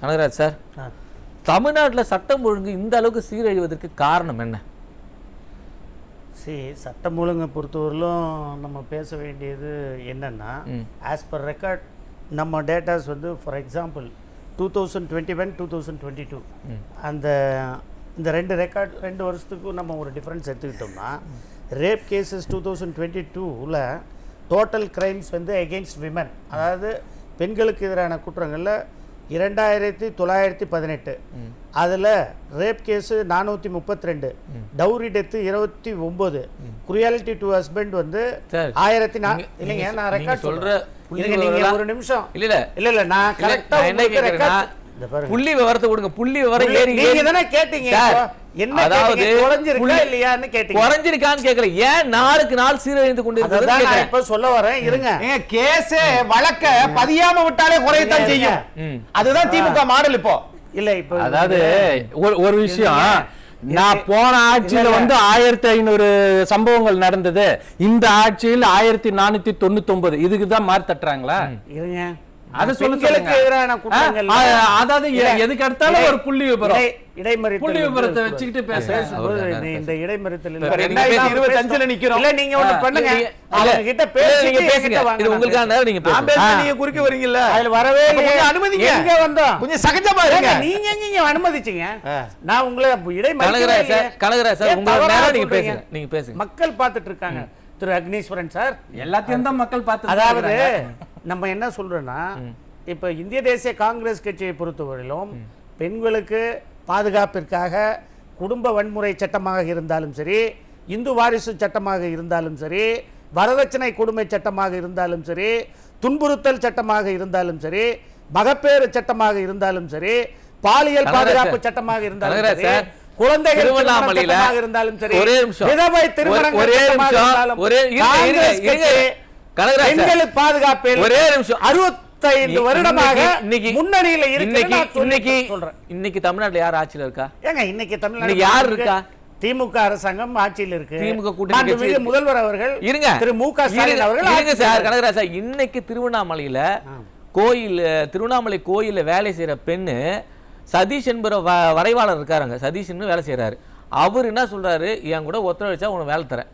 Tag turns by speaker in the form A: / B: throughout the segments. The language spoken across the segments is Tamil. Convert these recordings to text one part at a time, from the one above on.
A: கனகராஜ் சார். தமிழ்நாட்டுல சட்டம் ஒழுங்கு இந்த அளவுக்கு சீரழிவதற்கு காரணம் என்ன?
B: சரி சட்டம் ஒழுங்கை பொறுத்தவரையிலும் நம்ம பேச வேண்டியது என்னன்னா ஆஸ் பர் ரெக்கார்ட் நம்ம டேட்டாஸ் வந்து for example two thousand twenty one two thousand twenty two அந்த இந்த ரெண்டு ரெக்கார்ட் ரெண்டு வருஷத்துக்கும் நம்ம ஒரு டிஃப்ரென்ஸ் எடுத்துக்கிட்டோம்னா rape cases two thousand twenty டூவில் டோட்டல் கிரைம்ஸ் வந்து எகெயின்ஸ்ட் விமன் அதாவது பெண்களுக்கு எதிரான குற்றங்களில் இரண்டாயிரத்தி தொள்ளாயிரத்தி பதினெட்டு. அதில் ரேப் கேஸு நானூற்றி முப்பத்தி ரெண்டு. டவுரி டெத்து இருபத்தி ஒம்பது. குரியாலிட்டி டு ஹஸ்பண்ட் வந்து. ஆயிரத்தி நா
A: நீங்க-
B: இல்லைங்க நான் ரெக்கார்ட் சொல்கிறேன்
A: புள்ளி
B: நீங்க
A: விவரம்
B: ஒரு நிமிஷம்.
A: இல்ல இல்ல.
B: இல்ல நான் கரெக்டாக
A: நான் புள்ளி விவரத்தை கொடுங்க புள்ளி விவரம் ஏறி
B: நீங்க
A: ஏறி-
B: தானே கேட்டீங்க
A: அதாவது குறைஞ்சிருக்கான்னு கேட்கல ஏன் நாளுக்கு நாள் சீரழிந்து கொண்டு
B: அதான் நான்
A: இருக்கிறது
B: இப்ப சொல்ல வரேன். இருங்க.
C: கேஸ் வழக்க பதியாம விட்டாலே குறையத்தான் செய்யும். அதுதான் திமுக மாடல் இப்போ.
B: இல்ல இப்போ
D: அதாவது ஒரு ஒரு விஷயம். நான் போன ஆட்சியில. வந்து ஆயிரத்தி ஐநூறு சம்பவங்கள் நடந்தது. இந்த ஆட்சியில் ஆயிரத்தி நானூத்தி தொண்ணூத்தி ஒன்பது இதுக்கு தான் மாறி தட்டுறாங்களா?
B: இருங்க.
D: அதை சொல்ல
B: பெண்களுக்கு
D: சொல்லுங்க.
B: எதிரான
D: அதாவது எதுக்கு எடுத்தாலும் ஒரு புள்ளி விபரம்.
B: இடைமறித்தல்
D: புள்ளி விபரத்தை. வச்சுக்கிட்டு பேசுறேன்.
B: இந்த- இடைமறித்தல் இல்ல.
C: இருபத்தஞ்சுல நிக்கிறோம்.
B: இல்ல நீங்க ஒண்ணு பண்ணுங்க
A: இல்ல,
B: அவங்க கிட்ட
A: பேசுங்க
B: வாங்க,
A: இது உங்களுக்கான நீங்க பேசுங்க
C: பேச நீங்க குறுக்க வரீங்கல்ல
B: அதுல வரவே.
C: கொஞ்சம் அனுமதிங்க.
B: எங்க வந்தோம்
C: கொஞ்சம் சகஜமா இருங்க
B: நீங்க எங்க அனுமதிச்சீங்க நான் உங்களை இடைமறிக்கவே
A: கனகராஜ் சார். கனகராஜ் சார்
B: தவறா
A: நேரம் நீங்க? பேசுங்க நீங்க பேசுங்க
B: மக்கள் பார்த்துட்டு இருக்காங்க திரு அக்னீஸ்வரன் சார்
D: எல்லாத்தையும் தான் மக்கள் பார்த்து
B: அதாவது நம்ம என்ன சொல்றோம்னா இப்ப இந்திய தேசிய காங்கிரஸ் கட்சியை பொறுத்தவரையிலும் பெண்களுக்கு பாதுகாப்பிற்காக குடும்ப வன்முறை சட்டமாக இருந்தாலும் சரி இந்து வாரிசு சட்டமாக இருந்தாலும் சரி வரதட்சணை கொடுமை சட்டமாக இருந்தாலும் சரி துன்புறுத்தல் சட்டமாக இருந்தாலும் சரி மகப்பேறு சட்டமாக இருந்தாலும் சரி பாலியல் பாதுகாப்பு. சட்டமாக இருந்தாலும் சரி. குழந்தைகள் இருந்தாலும் சரி
A: ஒரே நிமிஷம்.
B: விதவை
A: ஒரே-
B: திருமணங்கள். இருந்தாலும்
A: ஒரே-
B: பெண்களுக்கு பாதுகாப்பில்
A: ஒரே நிமிஷம்.
B: அறுபத்தைந்து வருடமாக
A: இன்னைக்கு
B: முன்னணியில
A: இன்னைக்கு இன்னைக்கு
B: சொல்றேன்.
A: இன்னைக்கு தமிழ்நாட்டுல யார் ஆட்சியில இருக்கா?
B: ஏங்க இன்னைக்கு தமிழ்நாடு
A: யார் இருக்கா?
B: திமுக அரசாங்கம் ஆட்சியில் இருக்கு.
A: திமுக கூட்டணி.
B: முதல்வர் அவர்கள்
A: இருங்க.
B: திரு மு க ஸ்டாலின் அவர்கள்
A: இருங்க சார். கனகராஜ் இன்னைக்கு திருவண்ணாமலையில கோயில் திருவண்ணாமலை கோயில்ல வேலை செய்யற பெண்ணு சதீஷ் என்பற வரைவாளர் இருக்காருங்க. சதீஷ்னு வேலை செய்றாரு. அவர் என்ன சொல்றாரு? என் கூட ஒத்துழைச்சா உனக்கு வேலை தரேன்.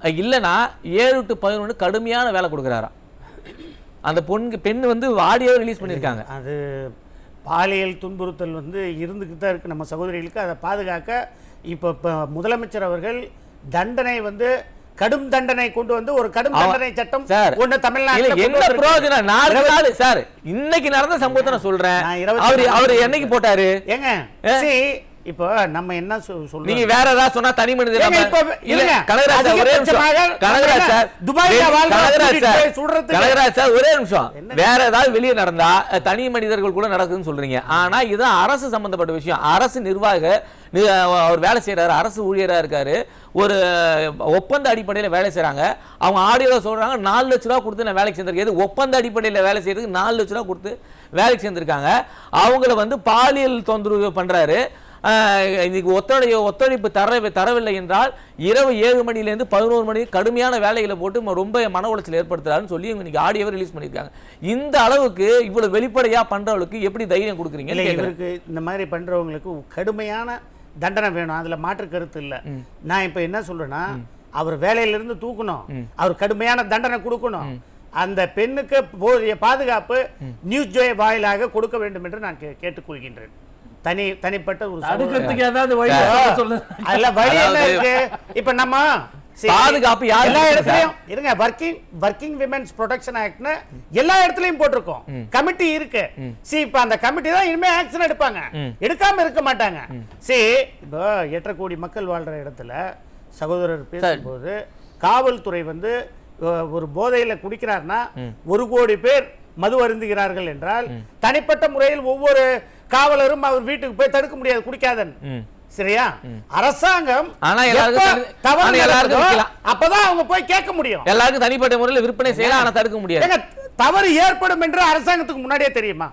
A: அஹ் இல்லைன்னா ஏழு டு பதினொன்று கடுமையான வேலை கொடுக்குறாராம். அந்த பொண்ணு பெண் வந்து ஆடியோ ரிலீஸ் பண்ணியிருக்காங்க.
B: அது பாலியல் துன்புறுத்தல் வந்து இருந்துக்கிட்டு தான் இருக்கு. நம்ம சகோதரிகளுக்கு அதை பாதுகாக்க இப்போ இப்போ முதலமைச்சர் அவர்கள் தண்டனை வந்து கடும் தண்டனை கொண்டு வந்து ஒரு கடும் தண்டனை சட்டம்
A: சார்.
B: ஒண்ணு தமிழ்நாட்டில்
A: என்ன பிரயோஜனம்? நாலு நாள் சார் இன்னைக்கு நடந்த சம்பவத்தை நான் சொல்றேன்.
B: இருபத்தி
A: அவரு அவரு என்னைக்கு போட்டாரு?
B: ஏங்க இப்போ நம்ம என்ன சொல்-
A: நீங்க வேற ஏதாவது சொன்னா தனி மனித
B: ஏங்க,
A: நம்ம-
B: இப்ப
A: இல்ல. கனகராஜ் சார் ஒரே நிமிஷம். கனகராஜ் சார்
B: துபாயில
A: கனகராஜ் சார்
B: சுடுறதுக்கு-
A: கனகராஜ் சார் ஒரே நிமிஷம். வேற ஏதாவது வெளியே நடந்தா தனி மனிதர்கள் கூட நடக்குதுன்னு சொல்றீங்க. ஆனா இது அரசு சம்பந்தப்பட்ட விஷயம். அரசு நிர்வாக அவர் வேலை செய்யறாரு அரசு ஊழியரா இருக்காரு. ஒரு ஒப்பந்த அடிப்படையில் வேலை செய்றாங்க. அவங்க ஆடியோல சொல்றாங்க நாலு லட்ச ரூபா கொடுத்து நான் வேலைக்கு சேர்ந்திருக்கேன். ஒப்பந்த அடிப்படையில் வேலை செய்யறதுக்கு நாலு லட்ச ரூபா கொடுத்து வேலைக்கு சேர்ந்திருக்காங்க. அவங்கள வந்து பாலியல் தொந்தரவு பண்றாரு. இன்னைக்கு ஒத்துழை ஒத்துழைப்பு தர தரவில்லை என்றால் இரவு ஏழு மணிலேருந்து பதினோரு மணி கடுமையான வேலைகளை போட்டு ரொம்ப மன உளைச்சல் ஏற்படுத்துறாருன்னு சொல்லி இவங்க இன்னைக்கு ஆடியோவை ரிலீஸ் பண்ணியிருக்காங்க. இந்த அளவுக்கு இவ்வளவு வெளிப்படையா பண்றவளுக்கு எப்படி தைரியம் கேட்குறேன்.
B: இவருக்கு இந்த மாதிரி பண்றவங்களுக்கு கடுமையான தண்டனை வேணும். அதுல மாற்று கருத்து இல்ல. நான் இப்ப என்ன சொல்றேன்னா அவர் வேலையில இருந்து தூக்கணும் அவர் கடுமையான தண்டனை கொடுக்கணும். அந்த பெண்ணுக்கு போதிய பாதுகாப்பு நியூஸ் ஜோய் வாயிலாக கொடுக்க வேண்டும் என்று நான் கேட்டுக்கொள்கின்றேன். தனி தனிப்பட்ட ஒரு சகோதரர்.
D: அடுக்கிறதுக்கு ஏதாவது வழி சொல்லு
B: அதுல வழி என்ன இருக்கு? இப்ப நம்ம
A: பாதுகாப்பு
B: எல்லா இடத்துலயும் இருங்க வர்க்கிங் வர்க்கிங் விமென்ஸ் ப்ரொடெக்ஷன் ஆக்ட்னு எல்லா இடத்துலயும் போட்டிருக்கோம். கமிட்டி இருக்கு. சி இப்ப அந்த கமிட்டி தான் இனிமே ஆக்ஷன் எடுப்பாங்க. எடுக்காம இருக்க மாட்டாங்க. சரி இப்போ எட்டரை கோடி மக்கள் வாழ்ற இடத்துல சகோதரர் பேசும்போது காவல்துறை வந்து ஒரு போதையில குடிக்கிறார்னா ஒரு கோடி பேர் மது அருந்துகிறார்கள் என்றால் தனிப்பட்ட முறையில் ஒவ்வொரு காவலரும் அவர் வீட்டுக்கு போய் தடுக்க முடியாது குடிக்காதன் சரியா? அரசாங்கம். அப்பதான் அவங்க போய் கேட்க முடியும்.
A: எல்லாருக்கும் தனிப்பட்ட முறையில் விற்பனை செய்யலாம் ஆனா தடுக்க முடியாது.
B: தவறு ஏற்படும் என்று அரசாங்கத்துக்கு முன்னாடியே தெரியுமா?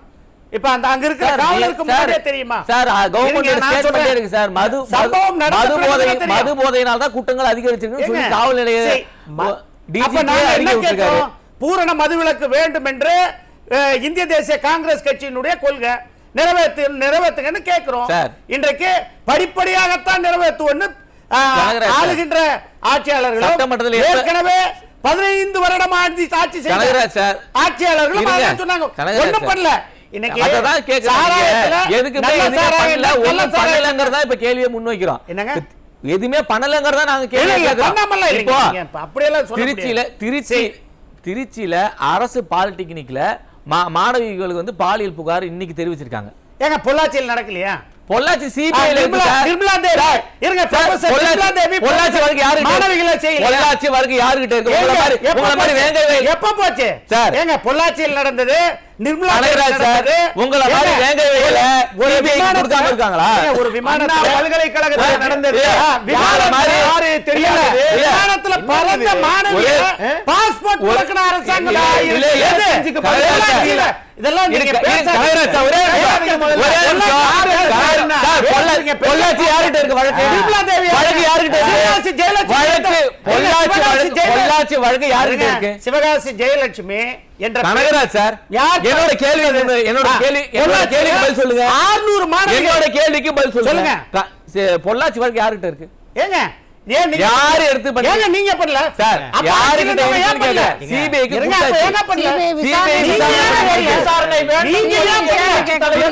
B: இப்ப அந்த அங்க இருக்கிற காவலருக்கு முன்னாடியே தெரியுமா?
A: Sir government statement. இருக்கு சார். மது
B: சம்பவம்
A: மது போதை போதையினால தான் குற்றங்கள் அதிகரிச்சிருக்குன்னு சொல்லி காவல் நிலைய
B: அப்ப நாங்க என்ன
A: அறிக்கை விட்டிருக்காரு.
B: கேட்கிறோம்? பூரண மதுவிலக்கு வேண்டும் என்று இந்திய தேசிய காங்கிரஸ் கட்சியினுடைய கொள்கை. நிறைவேற்று நிறைவேற்றுங்கன்னு கேட்கிறோம்
A: சார்.
B: இன்றைக்கு படிப்படியாகத்தான்
A: சார்.
B: ஆளுகின்ற ஆட்சியாளர்களும்
A: சட்டமன்றத்தில்
B: ஏற்கனவே பதினைந்து வருடம் ஆட்சி ஆட்சி செய்த. ஆட்சியாளர்களும் சொன்னாங்க. ஒண்ணும். பண்ணல.
A: எதுவுமே பண்ணலங்கிறதா நாங்க கேள்வி திருச்சியில. திருச்சி திருச்சியில அரசு பாலிடெக்னிக்ல மா- மாணவிகளுக்கு வந்து பாலியல் புகார் இன்னைக்கு தெரிவிச்சிருக்காங்க
B: ஏங்க பொள்ளாச்சியில் நடக்கலையா
A: பொள்ளாச்சி இருக்கு
B: நிர்மலா- தேவி. இருங்க, நிர்மலா தேவி,
A: பொள்ளாச்சி பொள்ளாச்சி வரைக்கும் யாரு
B: மாணவிகளை செய்யலையா?
A: பொள்ளாச்சி வரைக்கும் யாருகிட்ட இருக்கு உங்களை மாதிரி உங்களை மாதிரி? வேங்க
B: எப்ப போச்சு
A: சார்.
B: ஏங்க பொள்ளாச்சியில் நடந்தது நிர்மலா தேவி
A: சார். உங்களை மாதிரி வேங்க வேல
B: ஒரு விமானத்துல-
A: கொடுக்காம இருக்காங்களா?
B: ஒரு
C: அண்ணா பல்கலைக்கழகத்துல நடந்தது
A: யார
B: விமானத்துல
A: மாதிரி
C: யாரு தெரியாது
A: இல்ல.
B: விமானத்துல பறந்த மாணவிய அரசாங்கம். இதெல்லாம் நீங்க பேசாதீங்க.
A: ஒரே. ஒரே பொள்ளாச்சி யார்கிட்ட இருக்கு வழக்கு?
B: நிர்மலா தேவி
A: வழக்கு யார்கிட்ட இருக்கு?
B: ஜெயலட்சுமி
A: வழக்கு
B: கிட்ட-
A: பொள்ளாச்சி
B: சிவகாசி
A: வழக்கு
B: ஜெயலட்சுமி-
A: பொள்ளாச்சி வழக்கு யார்கிட்ட
B: இருங்க.
A: இருக்கு?
B: சிவகாசி ஜெயலட்சுமி என்ற
A: கனகராஜ் சார் என்னோட கேள்வி. என்னோட கேள்வி என்னோட கேள்விக்கு பதில் சொல்லுங்க.
B: 600 மாணவிகள்.
A: என்னோட கேள்விக்கு பதில் சொல்லுங்க. பொள்ளாச்சி வழக்கு யார்கிட்ட இருக்கு?
B: ஏங்க ஏன்
A: யாரு எடுத்து பண்ணி-
B: ஏங்க நீங்க பண்ணல
A: சார்,
B: ஆட்சியில
A: இருக்குன்னு
B: ஏன் பண்ணல?
A: CBI க்கு
B: பண்ணல?
A: விசாரணை
B: ஏன் பண்ணல? நீங்க ஏன் பண்ணல?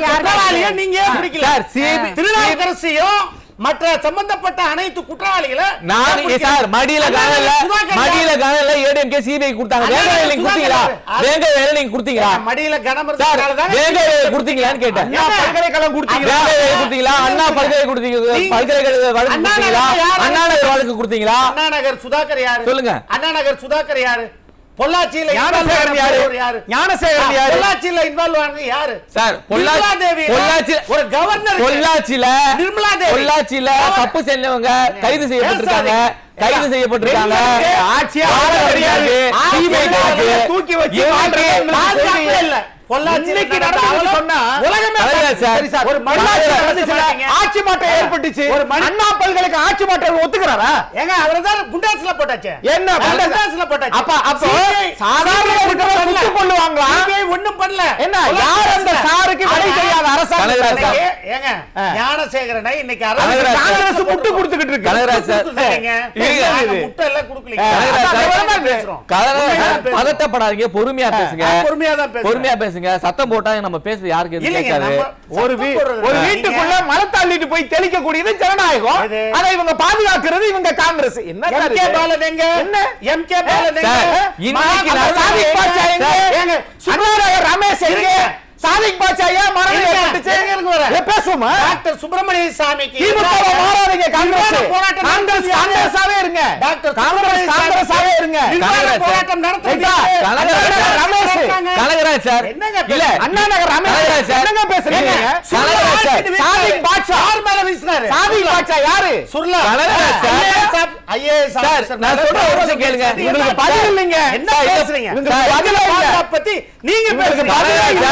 E: யார்
B: நீங்க ஏன் பிடிக்கல?
A: சார், CBI
B: திருநாவுக்கரசையும் மற்ற சம்பந்தப்பட்ட அனைத்து குற்றவாளிகளை
A: நான்? சார் மடியில காணல மடியில காணல ஏடிஎம்கே சிபிஐ கொடுத்தாங்க. வேங்க வேலை நீங்க கொடுத்தீங்களா? வேங்க வேலை நீங்க கொடுத்தீங்களா?
B: மடியில தானே
A: வேங்க வேலை கொடுத்தீங்களான்னு கேட்டேன்.
C: பல்கலைக்கழகம் கொடுத்தீங்களா?
A: வேங்க வேலை கொடுத்தீங்களா? அண்ணா பல்கலை கொடுத்தீங்க பல்கலைக்கழக வழக்கு கொடுத்தீங்களா? அண்ணா நகர் வழக்கு கொடுத்தீங்களா?
B: அண்ணா நகர் சுதாகர் யாரு?
A: சொல்லுங்க.
B: அண்ணா நகர் சுதாகர் யாரு? பொள்ளாச்சியில
C: ஞானசேகரன் யாரு? ஞானசேகரன் யாரு?
B: பொள்ளாச்சியில இன்வால்வ் ஆனது யாரு
A: சார் பொள்ளாச்சி
B: தேவி
A: பொள்ளாச்சி
B: ஒரு கவர்னர்
A: பொள்ளாச்சியில
B: நிர்மலா தேவி.
A: பொள்ளாச்சியில தப்பு செஞ்சவங்க கைது செய்யப்பட்டிருக்காங்க. கைது செய்யப்பட்டிருக்காங்க. சிபிஐ
C: தூக்கி வச்சு
B: இல்ல
C: ஆட்சி மாற்றம் ஏற்பட்டுச்சு
B: ஒரு
C: அண்ணா பல்கலைக்கு ஆட்சி மாற்றம் ஒத்துக்கிறாரா
B: ஏங்க அவர்தான் குண்டாஸ்ல போட்டாச்சு
C: என்ன
B: குண்டாஸ்ல
C: குண்டாஸ்?
B: போட்டாச்சு
C: அப்ப அப்போ
B: CBI
C: சாதாரண இருக்கிறவங்க
B: பண்ணல.
C: சுட்டுக் கொள்ளுவாங்களா?
B: CBI ஒண்ணும் பண்ணல
C: என்ன யார் அந்த சாருக்கு விலை தெரியாத.
B: இன்னைக்கு, ஏங்க ஞானசேகரனை இன்னைக்கு அரசு
C: முட்டு கொடுத்துக்கிட்டு இருக்கு
A: கலைஞர் சார்.
B: முட்டை எல்லாம் கொடுக்கலீங்க.
A: சார். பதட்டப்படாதீங்க பொறுமையா பேசுங்க
B: பொறுமையா தான்.
A: பொறுமையா பேசுங்க சத்தம் போட்டா நம்ம பேசுறது யாருக்கு
B: இல்லைங்க,
A: கேட்காது
C: ஒரு ஒரு. வீட்டுக்குள்ள மலை தள்ளிட்டு போய் தெளிக்கக்கூடியது ஜனநாயகம்
B: இது.
C: அதை இவங்க பாதுகாக்கிறது இவங்க காங்கிரஸ் என்ன இது?
B: பாலன் எங்க?
C: என்ன?
B: பாலன் எங்க?
A: சார், இன்னைக்கு
C: ரமேஷ் எங்க? சாதிக் பாட்சா ஏன் மரணம் ஏற்பட்டுச்சு? ஏ, பேசுவோமா
B: டாக்டர் சுப்பிரமணிய சாமிக்கு
C: திமுக மாறாதீங்க காங்கிரஸ்
B: போராட்டம்
C: காங்கிரஸ்? காங்கிரஸாவே இருங்க
B: டாக்டர்
C: காங்கிரஸ் காங்கிரஸாவே இருங்க
A: சார்.
B: போராட்டம்
A: சார்.
B: ரமேஷ்
A: கனகராஜ் சார்
B: என்னங்க
A: இல்ல
B: பேசுறீங்க?
C: அண்ணாநகர் ரமேஷ்
A: சார்.
C: என்னங்க பேசுறீங்க
A: கனகராஜ் சார்.
C: சாதிக் பாட்சா.
B: யார் மேல வீசினாரு?
C: சாதிக் பாட்சா யாரு
B: சுருளா.
A: கனகராஜ் சார்.
B: IAS
A: சார், நான் சொல்ற ஒரு நிமிஷம் கேளுங்க.
C: உங்களுக்கு பதில் இல்லைங்க.
B: என்ன பேசுறீங்க சார்,
C: பதிலே இல்ல.
B: பத்தி நீங்க பேசுறீங்க
C: பதிலே இல்ல.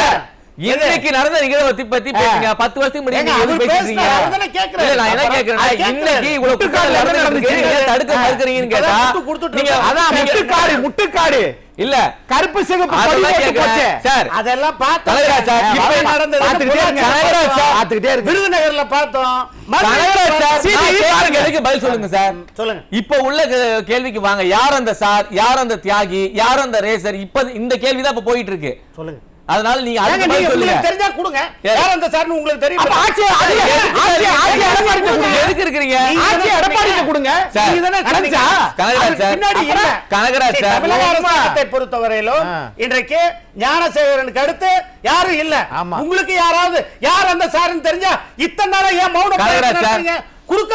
A: இன்னைக்கு நடந்த நிகழ்வை பத்தி பத்தி பேசுங்க பத்து வருஷத்துக்கு முன்னாடி
B: முட்டுக்காடு.
A: இல்ல.
C: கருப்பு சிகப்பு
A: சார்.
B: அதெல்லாம் பார்த்தோம். விருதுநகர்ல பார்த்தோம்.
A: பதில் சொல்லுங்க சார்?
B: சொல்லுங்க.
A: இப்ப உள்ள கேள்விக்கு வாங்க. யார் அந்த சார்? யார் அந்த தியாகி? யார் அந்த ரேசர்? இப்ப இந்த கேள்விதான் இப்ப போயிட்டு இருக்கு.
B: சொல்லுங்க.
A: அதனால நீங்க அதுக்கு பதில் சொல்லுங்க
B: தெரிஞ்சா கொடுங்க. யார் அந்த சார்னு உங்களுக்கு தெரியும்
C: அப்ப ஆட்சி ஆட்சி ஆட்சி எடப்பாடிக்கு கொடுங்க
A: எதுக்கு இருக்கிறீங்க
B: நீங்க
C: ஆட்சி எடப்பாடிக்கு கொடுங்க
B: நீங்க தானே? சொன்னீங்க.
A: கனகராஜ் சார்.
B: பின்னாடி இல்ல.
A: கனகராஜ்
B: சரி. தமிழக. அரசாங்கத்தை பொறுத்தவரையிலும். இன்றைக்கு ஞானசேகரனுக்கு அடுத்து யாரும் இல்ல. உங்களுக்கு யாராவது யார் அந்த சார்னு தெரிஞ்சா இத்தனை நாளா ஏன் மௌன
A: கனகராஜ் சார்.
B: குறுக்க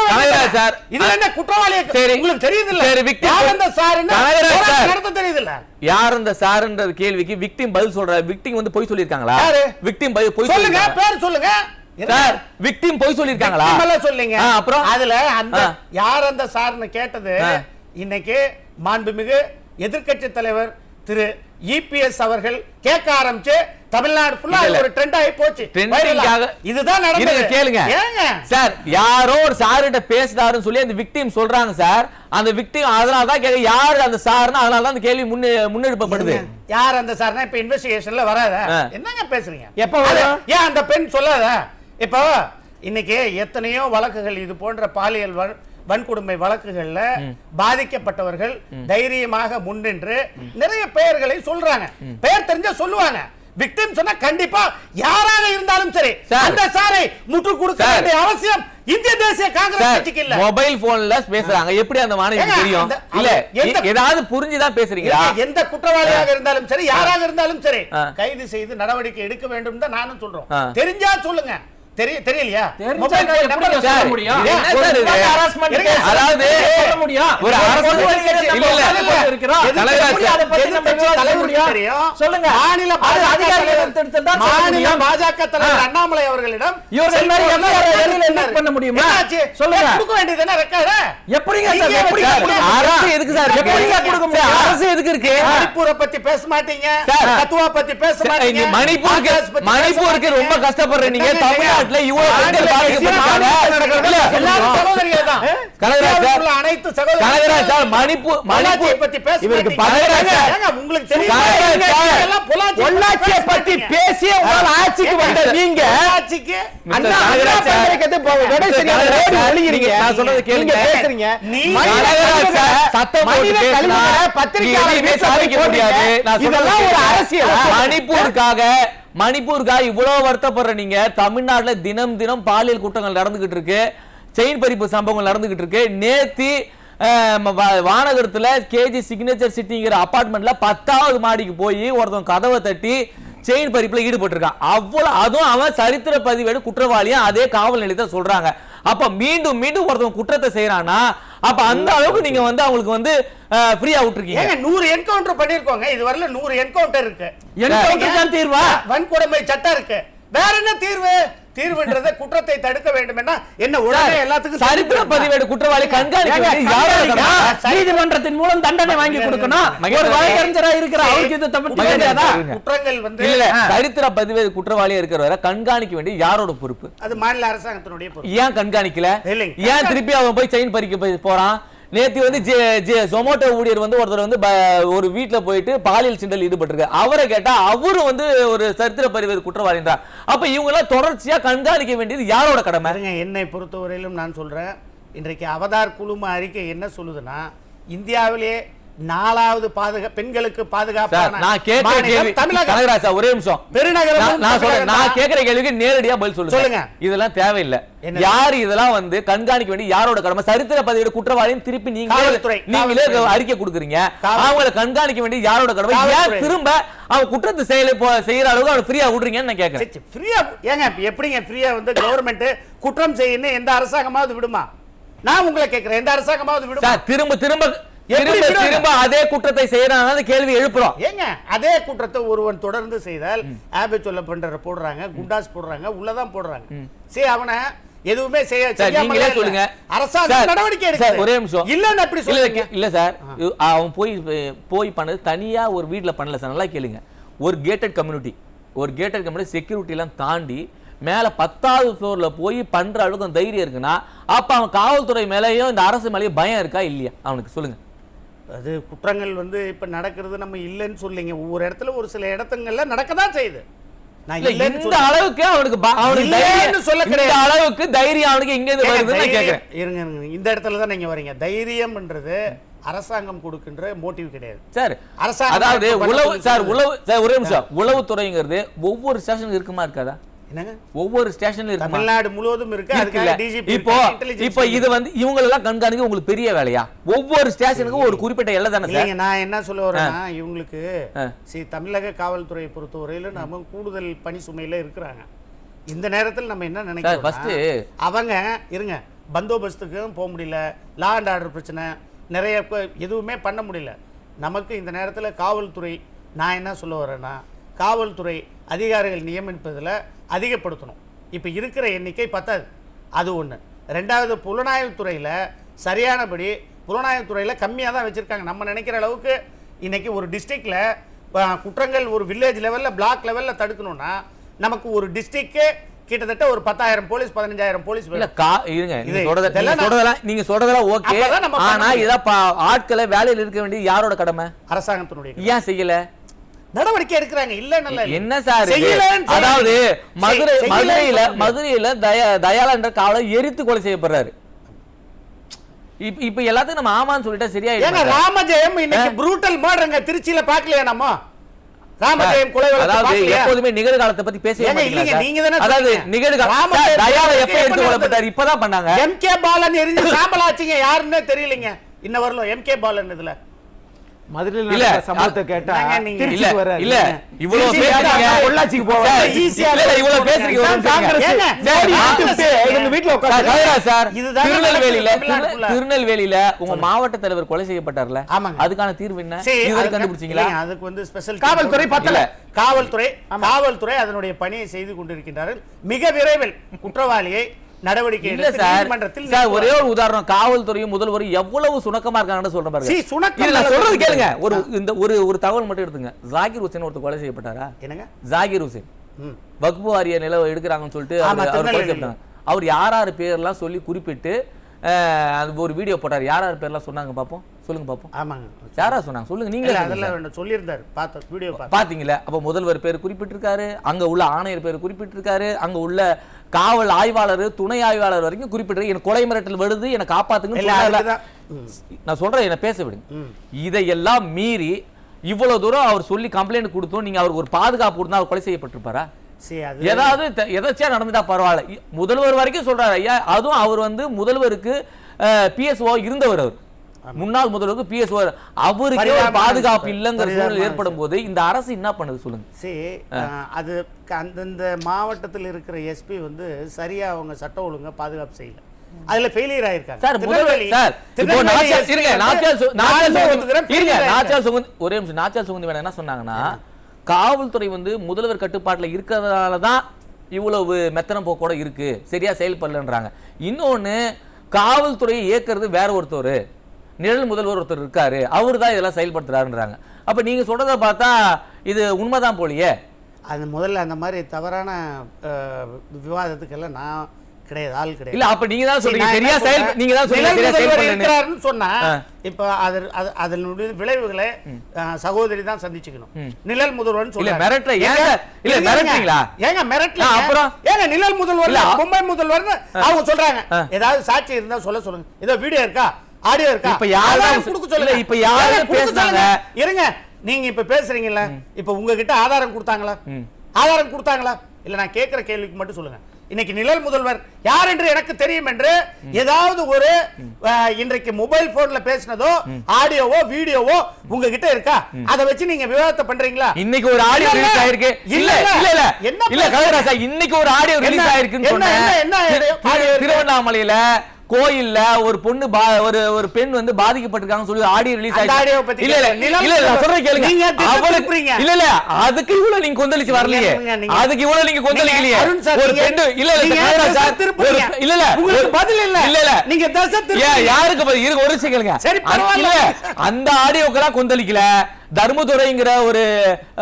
A: சார்.
B: இதுல என்ன குற்றவாளி
A: சரி.
B: உங்களுக்கு தெரியுது இல்ல
A: சரி,
B: யார் அந்த
A: சார்.
B: தெரியுது இல்ல
A: யார் அந்த சார்ன்ற கேள்விக்கு விக்டிம் பதில் சொல்ற விக்டிம் வந்து பொய் சொல்லிருக்காங்களா? விக்டிம் பொய்
B: சொல்லுங்க பேர் சொல்லுங்க
A: சார் விக்டிம் பொய் சொல்லிருக்காங்களா
B: சொல்லிங்க
A: அப்புறம்
B: அதுல அந்த. யார் அந்த சார்னு கேட்டது. இன்னைக்கு மாண்புமிகு எதிர்க்கட்சி தலைவர் திரு இபிஎஸ் அவர்கள் கேட்க ஆரம்பிச்சு தமிழ்நாடு ஃபுல்லா. ஒரு ட்ரெண்ட் ஆகி போச்சு. இதுதான் நடந்தது.
A: கேளுங்க. சார் யாரோ ஒரு சார் கிட்ட பேசுறாருன்னு சொல்லி அந்த விக்டிம் சொல்றாங்க சார். அந்த விக்டிம் அதனால தான் கேட்க யாரு அந்த சார்னா அதனால தான் அந்த கேள்வி முன்னே முன்னெடுக்கப்படுது
B: யார் அந்த சார்னா இப்ப இன்வெஸ்டிகேஷன்ல வராத. என்னங்க பேசுறீங்க?
C: எப்ப
B: ஏன் அந்த பெண் சொல்லாத? இப்போ இன்னைக்கு எத்தனையோ வழக்குகள் இது போன்ற பாலியல் வன்கொடுமை வழக்குகள்ல பாதிக்கப்பட்டவர்கள் தைரியமாக முன்னின்று நிறைய பெயர்களை சொல்றாங்க. பெயர் தெரிஞ்ச சொல்லுவாங்க. விக்டிம் சொன்னா கண்டிப்பா யாராக இருந்தாலும் சரி. அந்த சாரை முற்று கொடுக்க. வேண்டிய அவசியம் இந்திய தேசிய காங்கிரஸ் கட்சிக்கு இல்ல.
A: மொபைல் போன்ல பேசுறாங்க. எப்படி அந்த
B: ஏங்க,
A: தெரியும்? இல்ல ஏதாவது புரிஞ்சுதான் பேசுறீங்களா?
B: எந்த- குற்றவாளியாக இருந்தாலும் சரி யாராக இருந்தாலும் சரி. கைது செய்து நடவடிக்கை எடுக்க வேண்டும் தான் நானும் சொல்றோம். தெரிஞ்சா சொல்லுங்க. தெரிய தெரியலையா
A: அதாவது. ஒரு.
C: சொல்லுங்க
B: மாநில மாநில. பாஜக தலைவர். அண்ணாமலை அவர்களிடம்
C: இவர்கள் பண்ண முடியுமா? சொல்லுங்க.
B: கொடுக்க வேண்டியதுதானே record?
C: எப்படிங்க
A: அரசு? எதுக்கு சார்?
C: எப்படிங்க கொடுக்க முடியும்?
A: அரசு எதுக்கு இருக்கு
B: மணிப்பூரை பத்தி பேச மாட்டீங்க. கத்துவா பத்தி பேச மாட்டீங்க
A: மணிப்பூருக்கு மணிப்பூருக்கு. ரொம்ப கஷ்டப்படுற நீங்க
B: என்னங்க
A: தமிழ்நாட்டுல இவ்வளவு
B: அனைத்து சகோதரிகள்
A: மணிப்பூர் மணிப்பூர்
B: பத்தி பேச
A: இவருக்கு
B: உங்களுக்கு தெரியுமா? பேச
C: உங்களால் ஆட்சிக்கு வந்த நீங்க. அரசியலா?
A: மணிப்பூருக்காக மணிப்பூருக்காக இவ்வளவு வருத்தப்படுற நீங்க? தமிழ்நாட்டுல தினம் தினம் பாலியல் குற்றங்கள் நடந்துகிட்டு இருக்கு. செயின் பறிப்பு சம்பவங்கள் நடந்துகிட்டு இருக்கு. நேத்தி வானகரத்துல கேஜி சிக்னேச்சர் சிட்டிங்கிற அபார்ட்மெண்ட்ல பத்தாவது மாடிக்கு போய் ஒருத்தன் கதவை தட்டி செயின் பறிப்புல ஈடுபட்டிருக்கான். அவ்வளவு அதுவும் அவன் சரித்திர பதிவேடு குற்றவாளியா? அதே காவல் நிலையத்தை சொல்றாங்க. அப்ப மீண்டும் மீண்டும் ஒருத்தன் குற்றத்தை செய்யறானா அப்ப அந்த அளவுக்கு நீங்க வந்து அவங்களுக்கு வந்து ஃப்ரீயா விட்டுருக்கீங்க.
B: ஏங்க நூறு என்கவுண்டர் பண்ணிருக்கோங்க. இது வரல நூறு என்கவுண்டர் இருக்கு.
C: என்கவுண்டர் தான் தீர்வா?
B: வன்கொடுமை சட்டம் இருக்கு. வேற என்ன தீர்வு? தீர்வுன்றத குற்றத்தை தடுக்க வேண்டும் என்ன உடனே எல்லாத்துக்கும்
A: சரித்திர பதிவேடு குற்றவாளி கண்காணிக்க.
C: நீதிமன்றத்தின் மூலம் தண்டனை வாங்கி கொடுக்கணும். ஒரு வழக்கறிஞரா இருக்கிற அவருக்கு இது தப்பு.
B: குற்றங்கள் வந்து
A: இல்ல சரித்திர பதிவேடு குற்றவாளியா இருக்கிறவரை கண்காணிக்க வேண்டிய யாரோட பொறுப்பு?
B: அது மாநில அரசாங்கத்தினுடைய பொறுப்பு.
A: ஏன் கண்காணிக்கல. ஏன் திருப்பி அவன் போய் செயின் பறிக்க போய் போறான்? நேற்று வந்து ஜொமோட்டோ ஊழியர் வந்து ஒருத்தர் வந்து ப- ஒரு வீட்டில் போயிட்டு பாலியல் சிண்டல் ஈடுபட்டிருக்காரு அவரை கேட்டா அவரும் வந்து ஒரு சரித்திர பதிவேடு குற்றவாளின்றார் அப்ப இவங்க எல்லாம் தொடர்ச்சியா கண்காணிக்க வேண்டியது யாரோட கடமை?
B: என்னை பொறுத்தவரையிலும் நான் சொல்றேன். இன்றைக்கு அவதார் குழும அறிக்கை என்ன சொல்லுதுன்னா இந்தியாவிலே நாலாவது பாதுகா பெண்களுக்கு
A: நான் கேட்கிற கேள்வி கனகராஜ் சார் ஒரே நிமிஷம்
B: பெருநகரம்
A: நான் சொல்றேன் நான் கேட்கிற கேள்விக்கு நேரடியா பதில் சொல்லுங்க
B: சொல்லுங்க.
A: இதெல்லாம் தேவையில்லை? யார் இதெல்லாம் வந்து கண்காணிக்க வேண்டிய யாரோட கடமை சரித்திர பதிவேடு குற்றவாளின்னு திருப்பி நீங்களே. நீங்களே. அறிக்கை கொடுக்குறீங்க. அவங்கள கண்காணிக்க வேண்டிய யாரோட கடமை ஏன். திரும்ப அவன் குற்றத்தை செயலை செய்யற அளவுக்கு அவன் ஃப்ரீயா விடுறீங்கன்னு நான் கேட்கறேன்
B: ஃப்ரீயா ஏங்க எப்படிங்க ஃப்ரீயா வந்து கவர்மெண்ட் குற்றம் செய்யணும் எந்த அரசாங்கமாவது விடுமா நான் உங்களை கேட்கிறேன் எந்த அரசாங்கமாவது விடுமா
A: திரும்ப திரும்ப திரும்ப அதே குற்றத்தை செய்யறாங்க கேள்வி எழுப்புறோம்.
B: ஏங்க அதே குற்றத்தை ஒருவன் தொடர்ந்து செய்தால் ஆபே சொல்ல பண்ற போடுறாங்க குண்டாஸ் போடுறாங்க உள்ளதான் போடுறாங்க. சரி அவனை எதுவுமே செய்ய
A: நீங்களே
B: இல்ல.
A: சொல்லுங்க.
B: அரசாங்கம்
A: சார்,
B: நடவடிக்கை
A: சார்,
B: எடுக்குது.
A: ஒரே நிமிஷம்.
B: இல்லன்னு அப்படி
A: இல்ல,
B: சொல்லுங்க
A: இல்ல சார் அவன் போய் போய் பண்ணது தனியா ஒரு வீட்ல பண்ணல சார். நல்லா கேளுங்க. ஒரு கேட்டட் கம்யூனிட்டி ஒரு கேட்டட் கம்யூனிட்டி செக்யூரிட்டி எல்லாம் தாண்டி மேல பத்தாவது ஃப்ளோர்ல போய் பண்ற அளவுக்கு தைரியம் இருக்குன்னா அப்ப அவன் காவல்துறை மேலயும் இந்த அரசு மேலயும் பயம் இருக்கா இல்லையா? அவனுக்கு சொல்லுங்க.
B: அது குற்றங்கள் வந்து இப்ப நடக்கிறது நம்ம இல்லைன்னு சொல்லிங்க ஒவ்வொரு இடத்துல ஒரு சில இடத்துங்கள்ல நடக்கதான் செய்யுது. நான்
A: இல்ல
B: இல்லைன்னு
A: இந்த அளவுக்கு அவனுக்கு அவனுக்கு
B: சொல்ல கிடையாது.
A: அளவுக்கு தைரியம் அவனுக்கு எங்க இருந்து வருதுன்னு
B: இருங்க இருங்க இந்த இடத்துல தான் நீங்க வரீங்க. தைரியம்ன்றது அரசாங்கம் கொடுக்கின்ற மோட்டிவ் கிடையாது.
A: சார்
B: அரசாங்கம்
A: அதாவது உளவு சார். உளவு சார் ஒரே நிமிஷம் உளவுத்துறைங்கிறது ஒவ்வொரு ஸ்டேஷனுக்கு இருக்குமா இருக்காதா?
B: என்னங்க?
A: ஒவ்வொரு ஸ்டேஷன்ல இருக்குமா?
B: தமிழ்நாடு முழுவதும் இருக்கு.
A: இருக்குல்ல?
B: டிஜிபி
A: இப்போ இப்போ இது வந்து இவங்க எல்லாம் கண்காணிக்க உங்களுக்கு பெரிய வேலையா? ஒவ்வொரு ஸ்டேஷனுக்கும் ஒரு குறிப்பிட்ட எல்லை தானே சார்?
B: நான் என்ன சொல்ல வரேன்னா இவங்களுக்கு. சரி தமிழக காவல்துறையை பொறுத்தவரையில நம்ம கூடுதல் பணி சுமையில இருக்கிறாங்க. இந்த நேரத்தில் நம்ம என்ன நினைக்கிறோம்
A: first-
B: அவங்க இருங்க பந்தோபஸ்துக்கும் போக முடியல. லா அண்ட் ஆர்டர் பிரச்சனை நிறைய எதுவுமே பண்ண முடியல. நமக்கு இந்த நேரத்தில் காவல்துறை நான் என்ன சொல்ல வரேன்னா காவல்துறை அதிகாரிகள் நியமிப்பதில் அதிகப்படுத்தணும். இப்போ இருக்கிற எண்ணிக்கை பத்தாது. அது ஒன்று ரெண்டாவது புலனாய்வுத்துறையில் சரியானபடி புலனாய்வுத்துறையில் கம்மியாக தான் வச்சுருக்காங்க. நம்ம நினைக்கிற அளவுக்கு இன்னைக்கு ஒரு டிஸ்ட்ரிக்டில் குற்றங்கள் ஒரு வில்லேஜ் லெவல்ல பிளாக் லெவல்ல தடுக்கணும்னா நமக்கு ஒரு டிஸ்ட்ரிக்டே கிட்டத்தட்ட ஒரு பத்தாயிரம் போலீஸ் பதினஞ்சாயிரம் போலீஸ்
A: இல்ல. கா இருங்க. சொல்றதெல்லாம் நீங்க சொல்றதெல்லாம் ஓகே ஆனா
B: முடியும்.
A: இத பா- ஆட்களை வேலையில இருக்க வேண்டியது யாரோட கடமை?
B: அரசாங்கத்தினுடைய
A: ஏன் செய்யல?
B: நடவடிக்கை எடுக்கிறாங்க. இல்ல நல்ல
A: என்ன சார் அதாவது மதுரை மதுரையில. மதுரையில தயா தயாளா என்ற காவலர் எரித்து கொலை செய்யப்படுறாரு. இப்ப எல்லாத்துக்கும் நம்ம ஆமான்னு சொல்லிட்டா சரியா
B: ஏங்க ராமஜெயம் இன்னைக்கு ப்ரூட்டல் மர்டருங்க திருச்சியில பாக்கலையா நம்ம? ராமஜெயம் கொலை
A: அதாவது? எப்போதுமே நிகழ்காலத்தை பத்தி மாட்டீங்களா
B: இல்லைங்க? நீங்க தானே
A: அதாவது. நிகழ்காலம் தயாளா எப்ப எடுத்து கொல்லப்பட்டாரு? இப்பதான் பண்ணாங்க.
B: எம் கே பாலன் எரிஞ்சு சாம்பலாச்சுங்க யாருன்னே தெரியலங்க. இன்ன வரலும் எம் கே பாலன் இதுல.
C: மதுரையில்
A: இல்ல,
C: கேட்டா
A: இவ்வளவு பேசுறீங்க.
C: பொள்ளாச்சிக்கு போவாங்க.
B: ஈஸியா
A: இவ்வளவு. பேசுறீங்க
C: எங்க உட்கார்ந்து
A: சார்,
B: இதுதாங்க
A: திருநெல்வேலியில உங்க மாவட்ட தலைவர் கொலை செய்யப்பட்டார்ல. அதுக்கான தீர்வு என்ன? இதுவரை
B: அதுக்கு-
A: கண்டுபிடிச்சீங்களா?
B: அதுக்கு வந்து ஸ்பெஷல்
C: காவல்துறை பத்தல.
B: காவல்துறை காவல்துறை அதனுடைய பணியை செய்து கொண்டிருக்கின்றார்கள். மிக விரைவில் குற்றவாளியை நடவடிக்கை
A: இல்ல
B: எடுத்து
A: சார்.
B: நீதிமன்றத்தில்
A: சார் ஒரே. ஒரு உதாரணம் காவல்துறையும் முதல்வரும் எவ்வளவு சுணக்கமா இருக்காங்கன்னு சொல்றேன் பாருங்க.
B: சீ, சுணக்கம்
A: இல்ல, நான்
B: நல்லது.
A: சொல்றது கேளுங்க. ஒரு இந்த ஒரு ஒரு தகவல் மட்டும் எடுத்துங்க. ஜாகிர் ஹுசேன் ஒருத்தர் கொலை செய்யப்பட்டாரா?
B: என்னங்க?
A: ஜாகிர் ஹுசேன். வக்பு வாரிய நில எடுக்கிறாங்கன்னு சொல்லிட்டு அவர் அவர் கொலை
B: திருநெல்வேலியில.
A: செய்யப்பட்டாங்க. அவர் யார் யார் பேர்லாம் சொல்லி குறிப்பிட்டு ஒரு வீடியோ போட்டார். யார் யார் பேர்லாம் சொன்னாங்க பாப்போம்? சொல்லுங்க பாப்போம்.
B: ஆமாங்க.
A: யாரா சொன்னாங்க? சொல்லுங்க நீங்களே
B: அதெல்லாம் சொல்லியிருந்தாரு. பார்த்த வீடியோ பார்த்து
A: பாத்தீங்களா அப்ப முதல்வர் பேர் குறிப்பிட்டிருக்காரு. அங்க உள்ள ஆணையர் பேர் குறிப்பிட்டிருக்காரு. அங்க உள்ள காவல் ஆய்வாளர் துணை ஆய்வாளர் வரைக்கும் குறிப்பிட்டிருக்கு. எனக்கு கொலை மிரட்டல் வருது என்னை
B: ம்.
A: நான் சொல்றேன் என்ன பேச விடுங்க. இதையெல்லாம் மீறி இவ்வளவு தூரம் அவர் சொல்லி கம்ப்ளைண்ட் கொடுத்தோம். நீங்க அவருக்கு ஒரு பாதுகாப்பு கொடுத்தா அவர் கொலை செய்யப்பட்டிருப்பாரா? ஏதாவது எதாச்சியா நடந்துட்டா பரவாயில்ல. முதல்வர் வரைக்கும் சொல்றாரு ஐயா அதுவும் அவர் வந்து முதல்வருக்கு பிஎஸ்ஓ இருந்தவர் அவர். முன்னாள் முதல்வருக்கு பிஎஸ்ஓ அவருக்கு ஒரு
B: பரிதாபமான
A: பாதுகாப்பு. இல்லைங்கிற சூழல் ஏற்படும் போது இந்த அரசு என்ன பண்ணுது சொல்லுங்க?
B: சரி அது அந்தந்த மாவட்டத்தில் இருக்கிற எஸ்பி வந்து சரியா அவங்க சட்ட ஒழுங்கா பாதுகாப்பு செய்யல. அதுல ஃபெயிலியர் ஆயிருக்காங்க.
A: சார் முதல்வர் சார் இப்போ நாச்சியார் இருங்க நாச்சியார் நாச்சியார் சுகுந்தி- இருங்க. நாச்சியார் சுகுந்தி ஒரே நிமிஷம் நாச்சியார் சுகுந்தி மேடம் என்ன சொன்னாங்கன்னா காவல்துறை வந்து முதல்வர் கட்டுப்பாட்டுல இருக்கிறதுனால தான் இவ்வளவு மெத்தன போக்கோட இருக்கு. சரியா செயல்படலன்றாங்க. இன்னொன்னு காவல்துறையை இயக்குறது வேற ஒருத்தர் நிழல் முதல்வர் ஒருத்தர் இருக்காரு அவர் தான் இதெல்லாம் செயல்படுத்துறாருன்றாங்க அப்ப நீங்க சொல்றத பார்த்தா இது உண்மைதான் போலியே
B: அது முதல்ல அந்த மாதிரி தவறான விவாதத்துக்கெல்லாம் நான் கிடையாது ஆள் கிடையாது
A: இல்ல அப்ப நீங்க தான் சொல்றீங்க சரியா செயல்? நீங்க தான் சொல்றீங்க
B: இருக்கிறாருன்னு சொன்னா. இப்ப அது அது- அதனுடைய விளைவுகளை சகோதரி தான் சந்திச்சுக்கணும் நிழல் முதல்வர்னு.
A: மிரட்டுற- ஏன்
B: ஏங்க?
A: இல்ல,
B: இருங்க,
A: மிரட்டுறீங்களா?
B: ஏங்க மிரட்டல
A: அப்புறம்?
B: ஏங்க நிழல் முதல்வர் மும்பை முதல்வர்னு அவங்க சொல்றாங்க. ஏதாவது சாட்சி இருந்தா சொல்ல சொல்லுங்க ஏதோ வீடியோ இருக்கா ஆடியோ இருக்கா?
A: இப்ப யாரு தான்
B: ஆதாரம் கொடுக்க சொல்லுங்க
A: இல்ல, இப்ப யாரு
B: ஏங்க, கொடுக்க
A: பேசுனாங்க?
B: சொல்லுங்க. இருங்க. நீங்க இப்ப பேசுறீங்கல்ல இப்ப உங்ககிட்ட ஆதாரம் கொடுத்தாங்களா? ஆதாரம் கொடுத்தாங்களா? இல்ல நான் கேட்கிற கேள்விக்கு மட்டும் சொல்லுங்க. இன்னைக்கு நிழல் முதல்வர் யார் என்று எனக்கு தெரியும் என்று ஏதாவது ஒரு இன்றைக்கு மொபைல் போன்ல பேசினதோ ஆடியோவோ வீடியோவோ உங்ககிட்ட இருக்கா? அதை வச்சு நீங்க விவாதத்தை பண்றீங்களா?
A: இன்னைக்கு ஒரு ஆடியோ ரிலீஸ் ஆயிருக்கு. இல்ல
B: இல்ல,
A: இல்ல.
B: என்ன
A: இல்ல
B: பேசுறீங்க?
A: கவிராஜா இன்னைக்கு ஒரு ஆடியோ ரிலீஸ் ஆயிருக்குன்னு
B: என்ன- என்ன-?
A: திருவண்ணாமலையில கோயில்ல ஒரு பொண்ணு ஒரு ஒரு பெண் வந்து பாதிக்கப்பட்டிருக்காங்க சொல்லி ஆடியோ ரிலீஸ்
B: பத்தி
A: இல்ல இல்ல இல்ல நான் சொல்றேன் கேளுங்க.
B: நீங்க.
A: இல்ல இல்ல அதுக்கு இவ்வளவு நீங்க கொந்தளிச்சு வரலையே. அதுக்கு இவ்வளவு நீங்க கொந்தளிக்கலையே. ஒரு பெண் இல்ல இல்ல சார். இல்ல இல்ல
B: உங்களுக்கு பதில் இல்ல.
A: இல்ல இல்ல.
B: நீங்க திசை
A: யாருக்கு பதில்? இருங்க ஒரு கேளுங்க.
B: சரி, பரவாயில்ல.
A: அந்த ஆடியோக்கெல்லாம் கொந்தளிக்கல. தர்மதுரைங்கிற ஒரு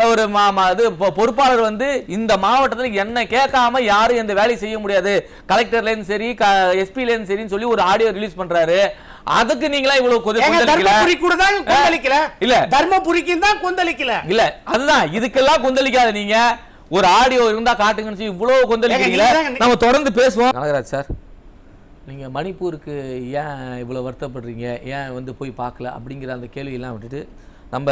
A: ஒரு மா- மா- இது பொ- பொறுப்பாளர் வந்து இந்த மாவட்டத்துல என்ன கேட்காம யாரும் எந்த வேலையும் செய்ய முடியாது. கலெக்டர்ல இருந்து சரி எஸ்பில இருந்து சரின்னு சொல்லி ஒரு ஆடியோ ரிலீஸ் பண்றாரு. அதுக்கு நீங்களா இவ்வளவு கொந்தளிக்கல?
B: தர்மபுரி கூட தான் கொந்தளிக்கல?
A: இல்ல.
B: தர்மபுரிக்கு தான் கொந்தளிக்கல?
A: இல்ல அதுதான். இதுக்கெல்லாம் கொந்தளிக்காத நீங்க. ஒரு ஆடியோ இருந்தா காட்டுங்கன்னு சொல்லி இவ்வளவு கொந்தளிக்கிறீங்களா. நம்ம தொடர்ந்து பேசுவோம். கனகராஜ் சார். நீங்க மணிப்பூருக்கு ஏன் இவ்வளவு வருத்தப்படுறீங்க? ஏன் வந்து போய் பார்க்கல? அப்படிங்கிற அந்த கேள்வியெல்லாம் விட்டுட்டு நம்ம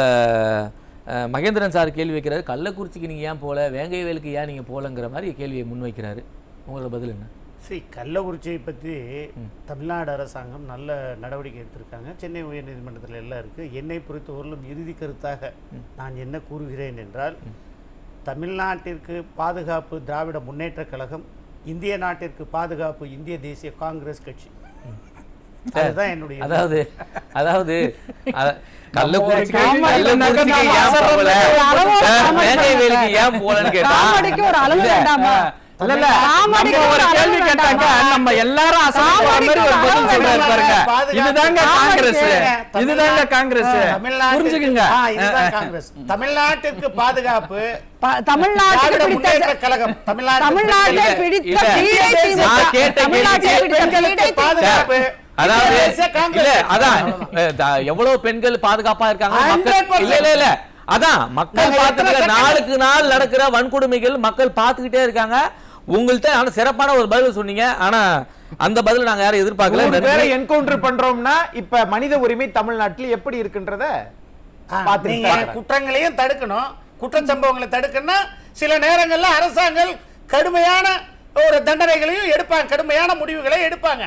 A: மகேந்திரன் சார் கேள்வி வைக்கிறாரு கள்ளக்குறிச்சிக்கு நீங்க ஏன் போல? வேங்கை வேலுக்கு ஏன் நீங்க போலங்கிற மாதிரி கேள்வியை முன்வைக்கிறாரு. உங்களோட பதில் என்ன?
B: சரி கள்ளக்குறிச்சியை பற்றி தமிழ்நாடு அரசாங்கம் நல்ல நடவடிக்கை எடுத்திருக்காங்க. சென்னை உயர்நீதிமன்றத்தில் எல்லாம் இருக்குது என்னை பொறுத்தவரையிலும் இறுதி கருத்தாக நான் என்ன கூறுகிறேன் என்றால் தமிழ்நாட்டிற்கு பாதுகாப்பு திராவிட முன்னேற்றக் கழகம் இந்திய நாட்டிற்கு பாதுகாப்பு இந்திய தேசிய காங்கிரஸ் கட்சி. அதுதான் என்னுடைய
A: அதாவது அதாவது
D: நம்ம எல்லாரும். இதுதாங்க காங்கிரஸ். இதுதாங்க காங்கிரஸ்.
B: தமிழ்நாட்டுக்கு-
D: புரிஞ்சுக்குங்க.
B: தமிழ்நாட்டிற்கு பாதுகாப்பு
F: தமிழ்நாட்டை பிடித்த
A: அதாவது. அதான் எவ்வளவு பெண்கள் பாதுகாப்பா இருக்காங்க? மக்கள்
B: 100%
A: இல்ல இல்ல இல்ல. அதான் மக்கள் பார்த்துட்டு நாளுக்கு நாள் நடக்கிற வன்கொடுமைகள் மக்கள் பார்த்துக்கிட்டே இருக்காங்க. உங்கள்ட்ட ஆனா சிறப்பான ஒரு பதில் சொன்னீங்க. ஆனா அந்த பதில் நாங்க யாரும் எதிர்பார்க்கல. நன்றி.
C: என்கவுண்டர் பண்றோம்னா இப்ப மனித உரிமை தமிழ்நாட்டில் எப்படி இருக்குன்றத.
B: குற்றங்களையும் தடுக்கணும். குற்றச்சம்பவங்களை தடுக்கணும்னா சில நேரங்கள்ல அரசாங்கம் கடுமையான ஒரு தண்டனைகளையும் எடுப்பாங்க. கடுமையான முடிவுகளை எடுப்பாங்க.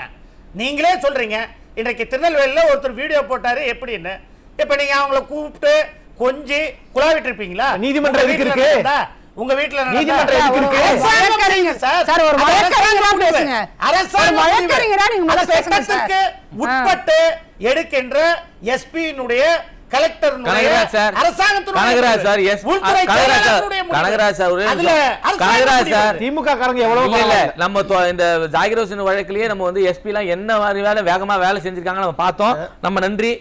B: நீங்களே சொல்றீங்க இன்றைக்கு திருநெல்வேலியில் ஒருத்தர் வீடியோ போட்டாரு எப்படின்னு இப்ப நீங்க அவங்கள கூப்பிட்டு கொஞ்சி குழாவிட்டு இருப்பீங்களா
C: நீதிமன்றம்
B: உங்க
C: எதுக்கு
B: வீட்டுல
C: இருக்கு?
B: உங்க வீட்டுல?
C: நீதிமன்றம் எதுக்கு இருக்கு?
B: சார்.
F: சார், ஒரு வழக்கறிஞரா. பேசுங்க.
B: அரசாங்கம்
F: ஒரு
B: முடிவு.
F: வழக்கறிஞரா நீங்க முதல்ல
B: அந்த
F: பேசுங்க சார்.
B: சட்டத்துக்கு உட்பட்டு எடுக்கின்ற எஸ்பியினுடைய collector
A: Kanagaraj sir. Kanagaraj sir yes Kanagaraj sir. Kanagaraj sir ஒரு கனகராஜ். சார்.
C: திமுக காரங்க எவ்வளவு
A: இல்ல. நம்ம இந்த ஜாகிர் ஹுசேன் வழக்கிலேயே நம்ம வந்து எஸ்பி எல்லாம் என்ன மாதிரி வேலை வேகமா வேலை செஞ்சிருக்காங்க நம்ம பார்த்தோம். நம்ம நன்றி.